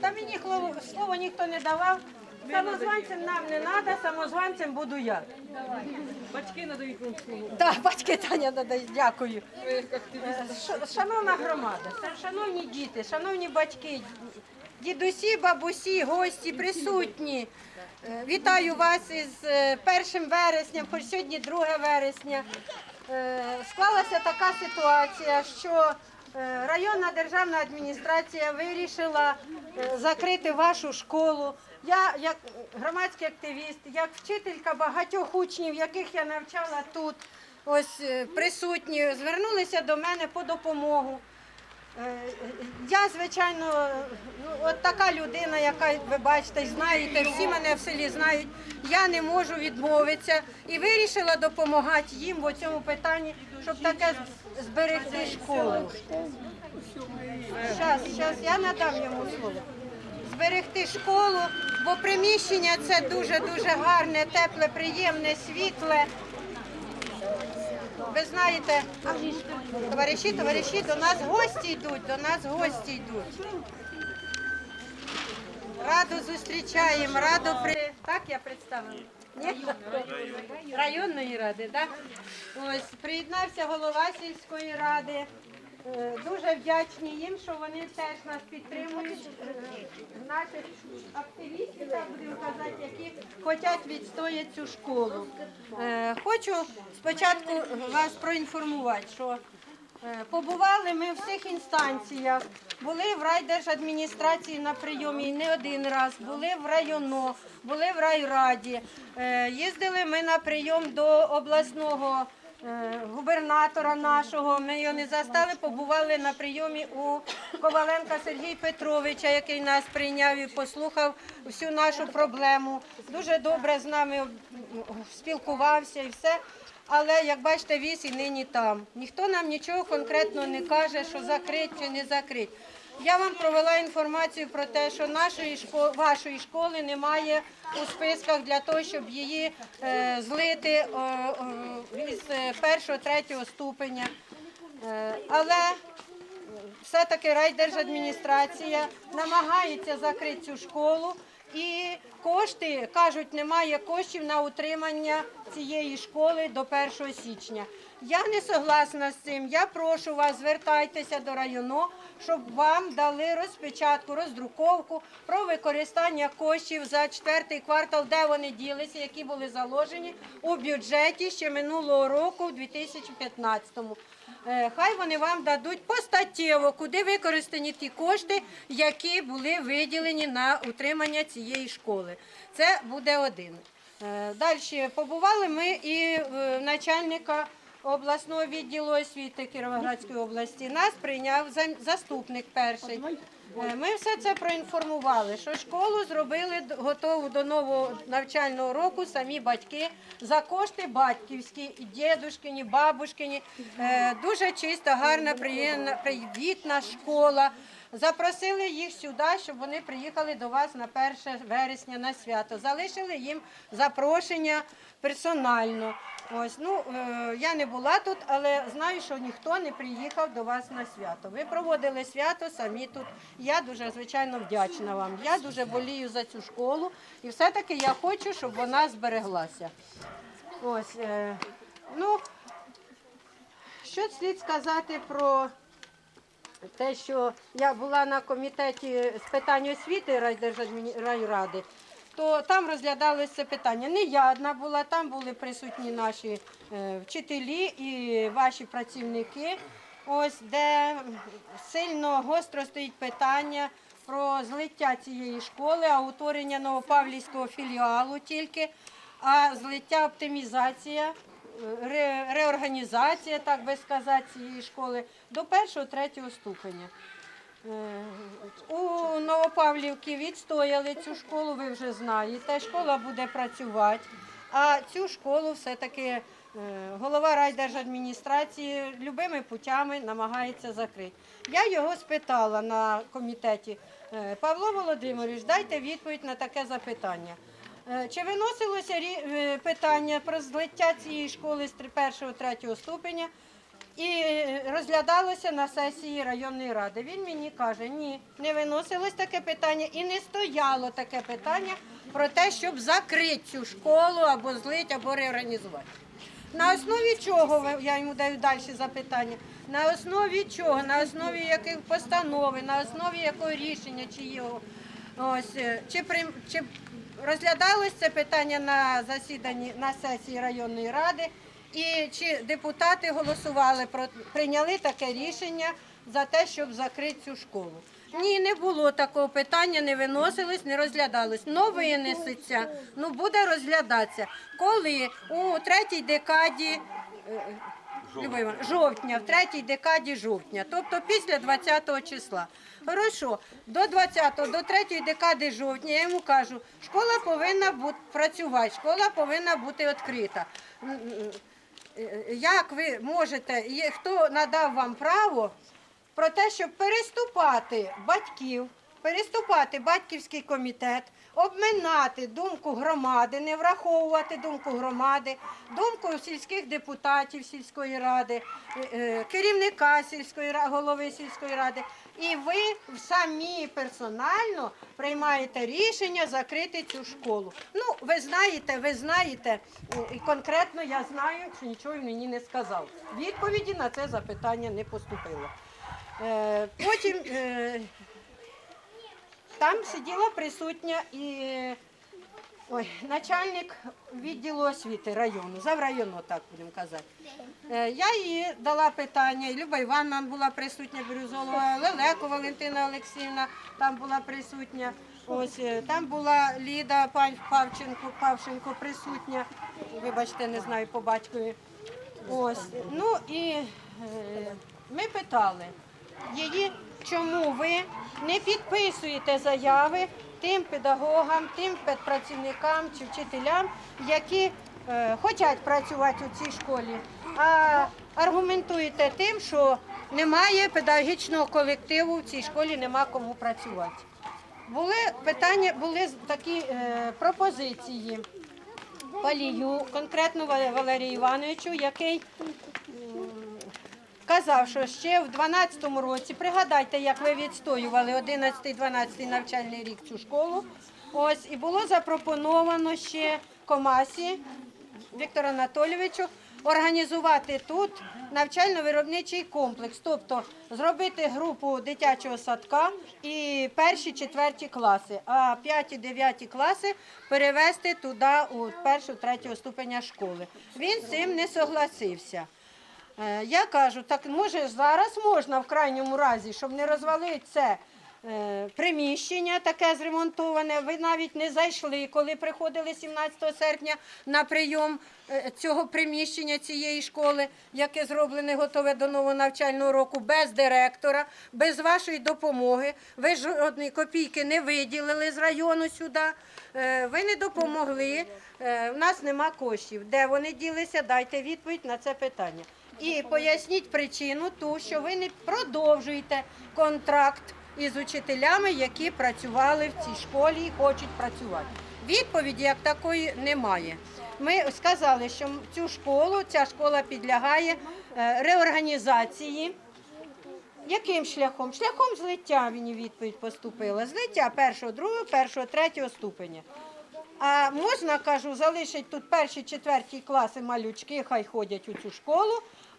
Та мені слово, слово ніхто не давав. Самозванцем нам не треба, самозванцем буду я. Батьки надають вам слово. Так, батьки Таня надають, дякую. Е, ш- Шановна громада, шановні діти, шановні батьки, дідусі, бабусі, гості, присутні. Е, Вітаю вас із е, 1 вересня, хоч сьогодні 2 вересня. Е, Склалася така ситуація, що районна державна адміністрація вирішила е, закрити вашу школу. Я, як громадський активіст, як вчителька багатьох учнів, яких я навчала тут, ось е, присутні, звернулися до мене по допомогу. Е, Я, звичайно, ну, от така людина, яка ви бачите, знаєте, всі мене в селі знають. Я не можу відмовитися і вирішила допомагати їм в цьому питанні, щоб таке зберегти школу. Зараз, зараз я надам йому слово. Зберегти школу, бо приміщення це дуже дуже гарне, тепле, приємне, світле. Ви знаєте, товариші, товариші, до нас гості йдуть, до нас гості йдуть. Раду зустрічаємо, раду при... Так я представила? Ні? Районної ради, так? Ось, приєднався голова сільської ради. Е, Дуже вдячні їм, що вони теж нас підтримують. Е, Наших активістів, так будемо казати, які хочуть відстояти цю школу. Е, Хочу спочатку вас проінформувати, що побували ми в всіх інстанціях, були в райдержадміністрації на прийомі не один раз, були в районо, були в райраді. Е, Їздили ми на прийом до обласного е, губернатора нашого. Ми його не застали, побували на прийомі у Коваленка Сергія Петровича, який нас прийняв і послухав всю нашу проблему. Дуже добре з нами спілкувався і все. Але як бачите, віз і нині там. Ніхто нам нічого конкретно не каже, що закрить чи не закрить. Я вам провела інформацію про те, що нашої школи, вашої школи немає у списках для того, щоб її е, злити із е, першого, третього ступеня. Е, але все-таки райдержадміністрація намагається закрити цю школу. І кошти кажуть, немає коштів на утримання цієї школи до 1 січня. Я не согласна з цим. Я прошу вас, звертайтеся до району, щоб вам дали розпечатку, роздруковку про використання коштів за четвертий квартал, де вони ділися, які були заложені у бюджеті ще минулого року, в 2015-му. Е, Хай вони вам дадуть постаттєво, куди використані ті кошти, які були виділені на утримання цієї школи. Це буде один. Далі побували ми і начальника обласного відділу освіти Кіровоградської області. Нас прийняв заступник перший. Е, Ми все це проінформували, що школу зробили готову до нового навчального року самі батьки за кошти батьківські, дідушкині, бабушкині. Е, Дуже чиста, гарна, приємна, привітна школа. Запросили їх сюди, щоб вони приїхали до вас на 1 вересня на свято. Залишили їм запрошення персонально. Ось, ну, е, я не була тут, але знаю, що ніхто не приїхав до вас на свято. Ви проводили свято самі тут. Я дуже, звичайно, вдячна вам. Я дуже болію за цю школу і все-таки я хочу, щоб вона збереглася. Ось, е, ну, що слід сказати про те, що я була на комітеті з питань освіти райради, то там розглядалося це питання. Не я одна була, там були присутні наші е, вчителі і ваші працівники. Ось де сильно гостро стоїть питання про злиття цієї школи, а утворення Новопавлівського філіалу тільки, а злиття оптимізація ре- реорганізація, так би сказати, цієї школи до першого, третього ступеня. Е, У Новопавлівці відстояли цю школу, ви вже знаєте. Школа буде працювати, а цю школу все-таки е, голова райдержадміністрації любими путями намагається закрити. Я його спитала на комітеті, е, Павло Володимирович, дайте відповідь на таке запитання. Е, Чи виносилося е, питання про злиття цієї школи з 1-3 ступеня і е, розглядалося на сесії районної ради. Він мені каже, ні, не виносилось таке питання і не стояло таке питання про те, щоб закрити цю школу або злити, або реорганізувати. На основі чого я йому даю далі запитання? На основі чого? На основі яких постанови, на основі якого рішення чи його ось чи чи розглядалось це питання на засіданні на сесії районної ради, і чи депутати голосували про прийняли таке рішення за те, щоб закрити цю школу? Ні, не було такого питання, не виносилось, не розглядалось. Ну винесеться, ну буде розглядатися. Коли у третій декаді е, Любов жовтня, в третій декаді жовтня, тобто після 20 числа. Хорошо, до 20-го, до третьої декади жовтня я йому кажу, школа повинна бути працювати, школа повинна бути відкрита. М, е, Як ви можете, хто надав вам право про те, щоб переступати батьків, переступати батьківський комітет, обминати думку громади, не враховувати думку громади, думку сільських депутатів сільської ради, е, е, керівника сільської ради, голови сільської ради. І ви самі персонально приймаєте рішення закрити цю школу. Ну, ви знаєте, ви знаєте, е, і конкретно я знаю, що нічого мені не сказав. Відповіді на це запитання не поступило. Потім там сиділа присутня і ой, начальник відділу освіти району, заврайону, так будемо казати. Е, Я їй дала питання, і Люба Івановна була присутня, Бірюзолова, Лелеко Валентина Олексіївна там була присутня. Ось е, там була Ліда пан Павченко, Павченко присутня. Вибачте, не знаю по батькові. Ось. Ну і е, ми питали її, чому ви не підписуєте заяви тим педагогам, тим педпрацівникам чи вчителям, які е, хочуть працювати у цій школі, а аргументуєте тим, що немає педагогічного колективу в цій школі, нема кому працювати. Були питання, були такі е, пропозиції. Палію, конкретно Валерію Івановичу, який казав, що ще в 12-му році, пригадайте, як ви відстоювали 11-12 навчальний рік цю школу. Ось і було запропоновано ще комасі Віктору Анатолійовичу організувати тут навчально-виробничий комплекс, тобто зробити групу дитячого садка і перші, четверті класи, а п'яті, дев'яті класи перевести туди у першу, третього ступеня школи. Він з цим не согласився. Е, Я кажу, так може зараз можна в крайньому разі, щоб не розвалити це е, приміщення таке зремонтоване. Ви навіть не зайшли, коли приходили 17 серпня на прийом е, цього приміщення цієї школи, яке зроблене готове до нового навчального року, без директора, без вашої допомоги. Ви жодної копійки не виділили з району сюди. Ви не допомогли. У нас нема коштів. Де вони ділися? Дайте відповідь на це питання. І поясніть причину ту, що ви не продовжуєте контракт із учителями, які працювали в цій школі і хочуть працювати. Відповіді як такої немає. Ми сказали, що цю школу, ця школа підлягає е, реорганізації. Яким шляхом? Шляхом злиття мені відповідь поступила. Злиття першого, другого, першого, третього ступеня. А можна, кажу, залишити тут перші, четверті класи малючки, хай ходять у цю школу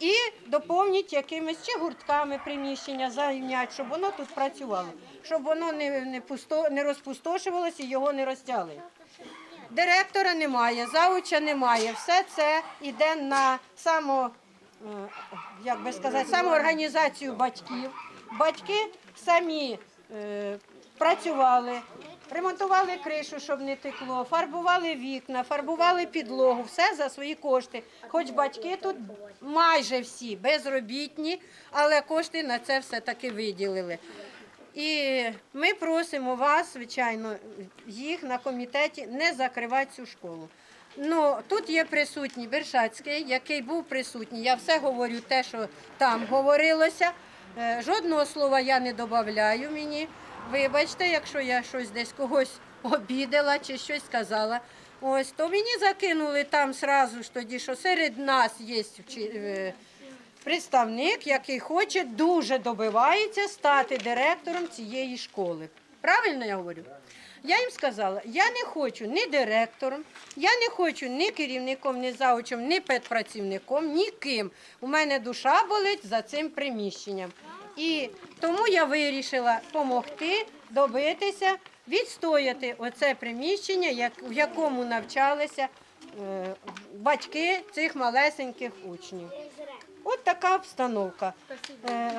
і доповніть якимись чи гуртками приміщення, зайнять, щоб воно тут працювало, щоб воно не, не, пусто, не розпустошувалося і його не розтягли. Директора немає, зауча немає. Все це йде на само, е, як би сказати, самоорганізацію батьків. Батьки самі е, працювали, ремонтували кришу, щоб не текло, фарбували вікна, фарбували підлогу, все за свої кошти. Хоч батьки тут майже всі безробітні, але кошти на це все таки виділили. І ми просимо вас, звичайно, їх на комітеті не закривати цю школу. Ну, тут є присутній Бершацький, який був присутній. Я все говорю те, що там говорилося. Е, Жодного слова я не додаю мені. Вибачте, якщо я щось десь когось обідала чи щось сказала. Ось, то мені закинули там сразу ж тоді, що серед нас є е, представник, який хоче, дуже добивається стати директором цієї школи. Правильно я говорю? Я їм сказала, я не хочу ні директором, я не хочу ні керівником, ні заучем, ні педпрацівником, ніким. У мене душа болить за цим приміщенням. І тому я вирішила допомогти добитися, відстояти оце приміщення, в якому навчалися е, батьки цих малесеньких учнів. От така обстановка. Е,